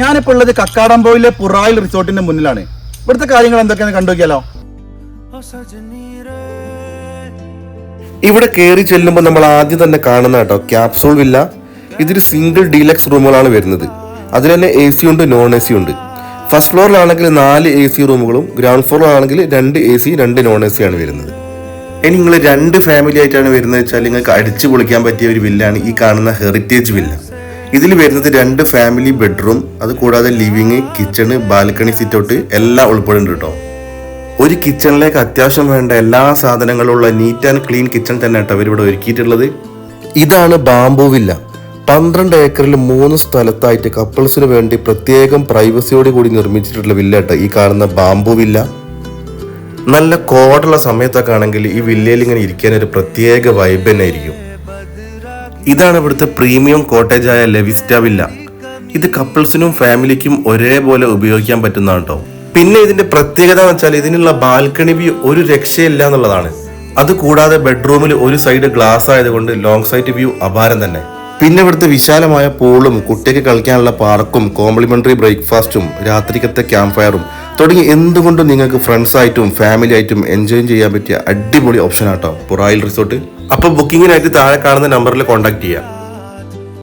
ഞാനിപ്പോൾ ഉള്ളത് കക്കാടംപോയിലെ പുറായിൽ റിസോർട്ടിന്റെ മുന്നിലാണ്. ഇവിടുത്തെ കാര്യങ്ങൾ എന്തൊക്കെയാണ് കണ്ടുനോക്കിയാലോ ഇവിടെ കയറി ചെല്ലുമ്പോൾ നമ്മൾ ആദ്യം തന്നെ കാണുന്ന കേട്ടോ ക്യാപ്സൂൾ വില്ല ഇതൊരു സിംഗിൾ ഡീലക്സ് റൂമുകളാണ് വരുന്നത്. അതിൽ തന്നെ എ സി ഉണ്ട് നോൺ എ സി ഉണ്ട് ഫസ്റ്റ് ഫ്ലോറിലാണെങ്കിൽ നാല് എ സി റൂമുകളും ഗ്രൗണ്ട് ഫ്ലോറിലാണെങ്കിൽ രണ്ട് എ സി രണ്ട് നോൺ എ സി ആണ് വരുന്നത്. ഇനി നിങ്ങൾ രണ്ട് ഫാമിലി ആയിട്ടാണ് വരുന്നത് വെച്ചാൽ നിങ്ങൾക്ക് അടിച്ചു പൊളിക്കാൻ പറ്റിയ ഒരു വില്ലാണ് ഈ കാണുന്ന ഹെറിറ്റേജ് വില്ല ഇതിൽ വരുന്നത് രണ്ട് ഫാമിലി ബെഡ്റൂം അത് കൂടാതെ ലിവിങ് കിച്ചണ് ബാൽക്കണി സിറ്റൗട്ട് എല്ലാം ഉൾപ്പെടുന്നുണ്ട് കേട്ടോ. ഒരു കിച്ചണിലേക്ക് അത്യാവശ്യം വേണ്ട എല്ലാ സാധനങ്ങളുള്ള നീറ്റ് ആൻഡ് ക്ലീൻ കിച്ചൺ തന്നെ കേട്ടോ അവരിവിടെ ഒരുക്കിയിട്ടുള്ളത്. ഇതാണ് ബാംബു വില്ല പന്ത്രണ്ട് ഏക്കറിൽ മൂന്ന് സ്ഥലത്തായിട്ട് കപ്പിൾസിന് വേണ്ടി പ്രത്യേകം പ്രൈവസിയോട് കൂടി നിർമ്മിച്ചിട്ടുള്ള വില്ല കേട്ടോ ഈ കാണുന്ന ബാംബു വില്ല നല്ല കോടുള്ള സമയത്തൊക്കെ ആണെങ്കിൽ ഈ വില്ലയിൽ ഇങ്ങനെ ഇരിക്കാൻ ഒരു പ്രത്യേക വൈബ് തന്നെ ആയിരിക്കും ഇതാണ് ഇവിടുത്തെ പ്രീമിയം കോട്ടേജ് ആയ ലെവിസ്റ്റ വില്ല. ഇത് കപ്പിൾസിനും ഫാമിലിക്കും ഒരേപോലെ ഉപയോഗിക്കാൻ പറ്റുന്നതാണ് കേട്ടോ പിന്നെ ഇതിന്റെ പ്രത്യേകത എന്ന് വെച്ചാൽ ഇതിനുള്ള ബാൽക്കണി വ്യൂ ഒരു രക്ഷയില്ല എന്നുള്ളതാണ്. അത് കൂടാതെ ബെഡ്റൂമിൽ ഒരു സൈഡ് ഗ്ലാസ് ആയതുകൊണ്ട് ലോങ് സൈഡ് വ്യൂ അപാരം തന്നെ. പിന്നെ ഇവിടുത്തെ വിശാലമായ പൂളും കുട്ടിക്ക് കളിക്കാനുള്ള പാർക്കും കോംപ്ലിമെന്ററി ബ്രേക്ക്ഫാസ്റ്റും രാത്രിക്കത്തെ ക്യാമ്പ് ഫയറും തുടങ്ങി എന്തുകൊണ്ടും നിങ്ങൾക്ക് ഫ്രണ്ട്സായിട്ടും ഫാമിലി ആയിട്ടും എൻജോയ് ചെയ്യാൻ പറ്റിയ അടിപൊളി ഓപ്ഷൻ ആട്ടോ പുറായിൽ റിസോർട്ട്. അപ്പൊ ബുക്കിങ്ങിനായിട്ട് താഴെ കാണുന്ന നമ്പറിൽ കോൺടാക്ട് ചെയ്യാം.